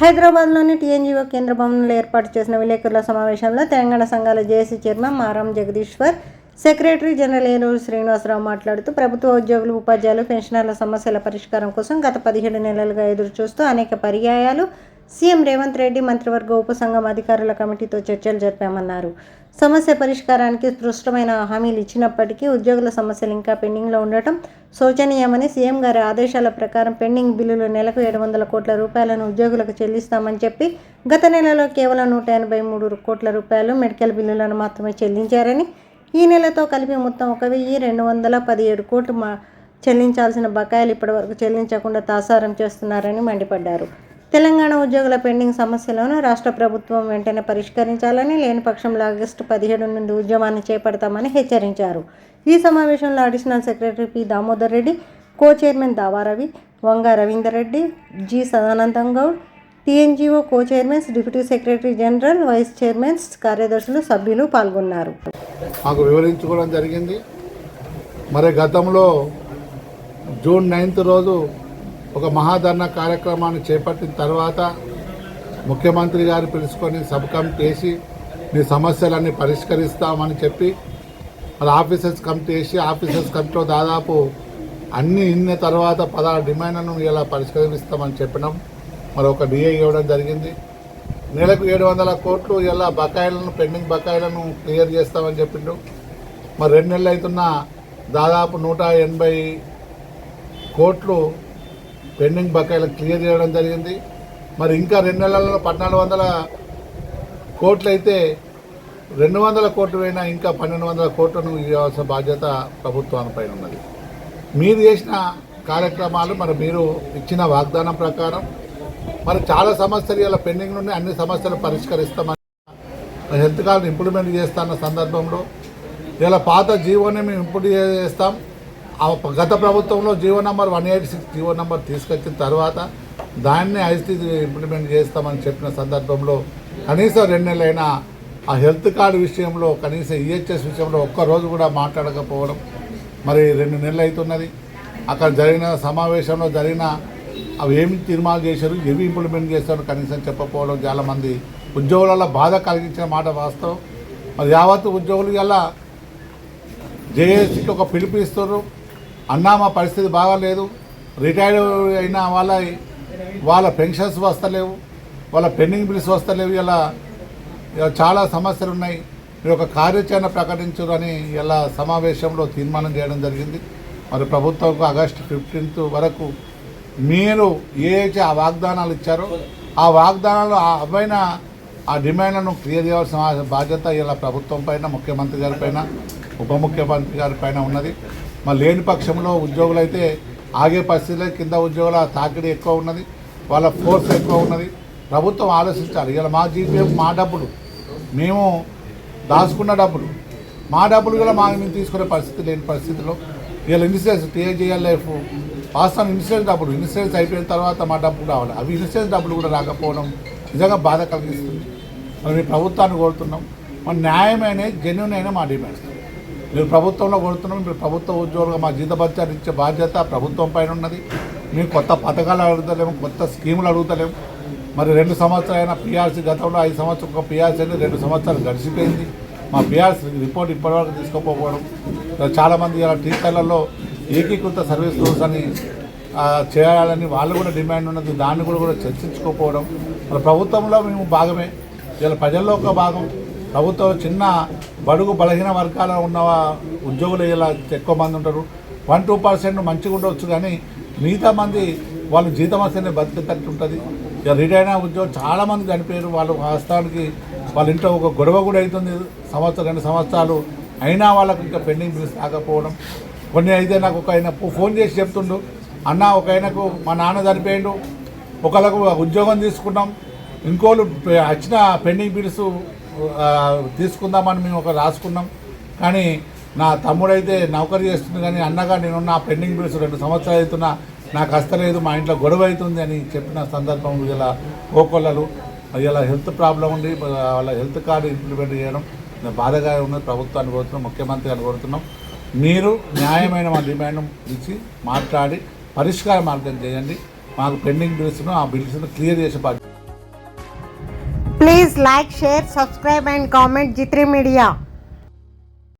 హైదరాబాద్లోని టీఎన్జీఓ కేంద్ర భవనంలో ఏర్పాటు చేసిన విలేకరుల సమావేశంలో తెలంగాణ సంఘాల JAC chairman Maram Jagadishwar secretary general Eluru Srinivasarao మాట్లాడుతూ ప్రభుత్వ ఉద్యోగులు ఉపాధ్యాయులు పెన్షనర్ల సమస్యల పరిష్కారం కోసం గత పదిహేడు నెలలుగా ఎదురు చూస్తూ అనేక పర్యాయాలు సీఎం రేవంత్ రెడ్డి మంత్రివర్గ ఉపసంఘం అధికారుల కమిటీతో చర్చలు జరిపామన్నారు. సమస్య పరిష్కారానికి స్పష్టమైన హామీలు ఇచ్చినప్పటికీ ఉద్యోగుల సమస్యలు ఇంకా పెండింగ్లో ఉండటం శోచనీయమని సీఎం గారి ఆదేశాల ప్రకారం పెండింగ్ బిల్లులు నెలకు ఏడు వందల కోట్ల రూపాయలను ఉద్యోగులకు చెల్లిస్తామని చెప్పి గత నెలలో కేవలం నూట ఎనభై మూడు కోట్ల రూపాయలు మెడికల్ బిల్లులను మాత్రమే చెల్లించారని ఈ నెలతో కలిపి మొత్తం ఒక వెయ్యి రెండు వందల పదిహేడు కోట్లు మా చెల్లించాల్సిన బకాయిలు ఇప్పటివరకు చెల్లించకుండా తాసారం చేస్తున్నారని మండిపడ్డారు. తెలంగాణ ఉద్యోగుల పెండింగ్ సమస్యలను రాష్ట్ర ప్రభుత్వం వెంటనే పరిష్కరించాలని లేని పక్షంలో ఆగస్టు పదిహేడు నుండి ఉద్యమాన్ని చేపడతామని హెచ్చరించారు. ఈ సమావేశంలో additional secretary P. Damodar Reddy co chairman Davaravi Vanga Ravinder Reddy G. Sadanandam Goud TNGO co chairmans deputy secretary general vice chairmans కార్యదర్శులు సభ్యులు పాల్గొన్నారు. మాకు వివరించుకోవడం జరిగింది. మరి గతంలో జూన్ నైన్త్ రోజు ఒక మహాధర్ణ కార్యక్రమాన్ని చేపట్టిన తర్వాత ముఖ్యమంత్రి గారు పిలుచుకొని సబ్ కమిటీ వేసి మీ సమస్యలన్నీ పరిష్కరిస్తామని చెప్పి మరి ఆఫీసర్స్ కమిటీ వేసి ఆఫీసర్స్ కమిటీలో దాదాపు అన్ని ఇన్న తర్వాత పదహారు డిమాండ్లను ఇలా పరిష్కరిస్తామని చెప్పినాం. మరి ఒక డిఏ ఇవ్వడం జరిగింది. నెలకు ఏడు వందల కోట్లు ఇలా బకాయిలను పెండింగ్ బకాయిలను క్లియర్ చేస్తామని చెప్పిండు. మరి రెండు నెలలు అవుతున్న దాదాపు నూట ఎనభై కోట్లు పెండింగ్ బకాయిలు క్లియర్ చేయడం జరిగింది. మరి ఇంకా రెండు నెలల్లో పద్నాలుగు వందల కోట్లు అయితే రెండు వందల కోట్లు అయినా ఇంకా పన్నెండు వందల కోట్లను ఇవ్వాల్సిన బాధ్యత ప్రభుత్వానిపై ఉన్నది. మీరు చేసిన కార్యక్రమాలు మరి మీరు ఇచ్చిన వాగ్దానం ప్రకారం మరి చాలా సమస్యలు ఇలా పెండింగ్ నుండి అన్ని సమస్యలు పరిష్కరిస్తామని హెల్త్ కార్డు ఇంప్లిమెంట్ చేస్తున్న సందర్భంలో ఇలా పాత జీవోని మేము ఇంప్లిమెంట్ చేస్తాం. గత ప్రభుత్వంలో GO number one eighty six GO number తీసుకొచ్చిన తర్వాత దాన్ని ఐసీ ఇంప్లిమెంట్ చేస్తామని చెప్పిన సందర్భంలో కనీసం రెండు నెలలైనా ఆ హెల్త్ కార్డు విషయంలో కనీసం ఈహెచ్ఎస్ విషయంలో ఒక్కరోజు కూడా మాట్లాడకపోవడం మరి రెండు నెలలు అవుతున్నది అక్కడ జరిగిన సమావేశంలో జరిగిన అవి ఏమి తీర్మానం చేశారు ఏవి ఇంప్లిమెంట్ చేశారు కనీసం చెప్పకపోవడం చాలామంది ఉద్యోగుల బాధ కలిగించిన మాట వాస్తవం. మరి యావత్ ఉద్యోగులు ఇలా జేఏసీకి ఒక పిలుపు ఇస్తున్నారు. అన్నా మా పరిస్థితి బాగాలేదు. రిటైర్డ్ అయిన వాళ్ళ వాళ్ళ పెన్షన్స్ వస్తలేవు. వాళ్ళ పెండింగ్ బిల్స్ వస్తలేవు. ఇలా ఇలా చాలా సమస్యలు ఉన్నాయి. మీరు ఒక కార్యాచరణ ప్రకటించరు అని ఇలా సమావేశంలో తీర్మానం చేయడం జరిగింది. మరి ప్రభుత్వం ఆగస్టు ఫిఫ్టీన్త్ వరకు మీరు ఏ ఆ వాగ్దానాలు ఇచ్చారో ఆ వాగ్దానాలు ఆ అవైన ఆ డిమాండ్లను క్లియర్ చేయాల్సిన బాధ్యత ఇలా ప్రభుత్వం పైన ముఖ్యమంత్రి గారి పైన ఉప ముఖ్యమంత్రి గారి పైన ఉన్నది. మరి లేని పక్షంలో ఉద్యోగులు అయితే ఆగే పరిస్థితుల్లో కింద ఉద్యోగుల తాకిడి ఎక్కువ ఉన్నది వాళ్ళ ఫోర్స్ ఎక్కువ ఉన్నది. ప్రభుత్వం ఆలోచించాలి. ఇలా మా జీపీఎఫ్ మా డబ్బులు. మేము దాచుకున్న డబ్బులు. మా డబ్బులు కూడా మా మేము తీసుకునే పరిస్థితి లేని పరిస్థితిలో. వీళ్ళ ఇన్సూరెన్స్ టీఏజీఎల్ఎఫ్ వాస్తవం ఇన్సూరెన్స్ డబ్బులు. ఇన్సూరెన్స్ అయిపోయిన తర్వాత మా డబ్బులు రావాలి. అవి ఇన్సూరెన్స్ డబ్బులు కూడా రాకపోవడం నిజంగా బాధ కలిగిస్తుంది. మరి ప్రభుత్వాన్ని కోరుతున్నాం. మరి న్యాయమైన జెన్యున్ అయిన మా డిమాండ్స్. మీరు ప్రభుత్వంలో కొడుతున్నాం మీరు ప్రభుత్వ ఉద్యోగులుగా మా జీతభత్యాలు ఇచ్చే బాధ్యత ప్రభుత్వం పైన ఉన్నది. మేము కొత్త పథకాలు అడుగుతలేము కొత్త స్కీములు అడుగుతలేము. మరి రెండు సంవత్సరాలైన పిఆర్సీ గతంలో ఐదు సంవత్సరం ఒక పిఆర్సీ అనేది రెండు సంవత్సరాలు గడిచిపోయింది. మా పిఆర్సీ రిపోర్ట్ ఇప్పటివరకు తీసుకోకపోవడం. చాలామంది ఇలా టీచర్లలో ఏకీకృత సర్వీస్ రూల్స్ అని చేయాలని వాళ్ళు కూడా డిమాండ్ ఉన్నది. దాన్ని కూడా కూడా చర్చించుకోకపోవడం. మరి ప్రభుత్వంలో మేము భాగమే. ఇలా ప్రజల్లో ఒక భాగం. ప్రభుత్వం చిన్న బడుగు బలహీన వర్గాల ఉన్న ఉద్యోగులు ఇలా ఎక్కువ మంది ఉంటారు. వన్ టూ పర్సెంట్ మంచిగా ఉండవచ్చు కానీ మిగతా మంది వాళ్ళు జీతం వస్తేనే బతికేటట్టు ఉంటుంది ఇక రిటైర్ అయిన ఉద్యోగం చాలామంది చనిపోయారు. వాళ్ళు వాస్తవానికి వాళ్ళ ఇంట్లో ఒక గొడవ కూడా అవుతుంది. సంవత్సరం రెండు సంవత్సరాలు అయినా వాళ్ళకి ఇంకా పెండింగ్ బిల్స్ రాకపోవడం. కొన్ని అయితే నాకు ఒక ఆయన ఫోన్ చేసి చెప్తుండు. అన్న ఒక ఆయనకు మా నాన్న చనిపోయిండు. ఒకళ్ళకు ఉద్యోగం తీసుకున్నాం. ఇంకోళ్ళు వచ్చిన పెండింగ్ బిల్స్ తీసుకుందామని మేము ఒక రాసుకున్నాం. కానీ నా తమ్ముడైతే నౌకరీ చేస్తుంది కానీ అన్నగా నేను పెండింగ్ బిల్స్ రెండు సంవత్సరాలు అవుతున్నా నాకు అస్తలేదు మా ఇంట్లో గొడవ అవుతుంది అని చెప్పిన సందర్భం ఇలా కోకొల్లలు ఇలా హెల్త్ ప్రాబ్లం ఉండి వాళ్ళ హెల్త్ కార్డు ఇంప్లిమెంట్ చేయడం బాధగా ఉన్నది ప్రభుత్వాన్ని కోరుతున్నాం ముఖ్యమంత్రి అని కోరుతున్నాం. మీరు న్యాయమైన మా డిమాండ్ ఇచ్చి మాట్లాడి పరిష్కార మార్గం చేయండి. మాకు పెండింగ్ బిల్స్ను ఆ బిల్స్ను క్లియర్ చేసే బాధ్యత please like share subscribe and comment జిత్రి media.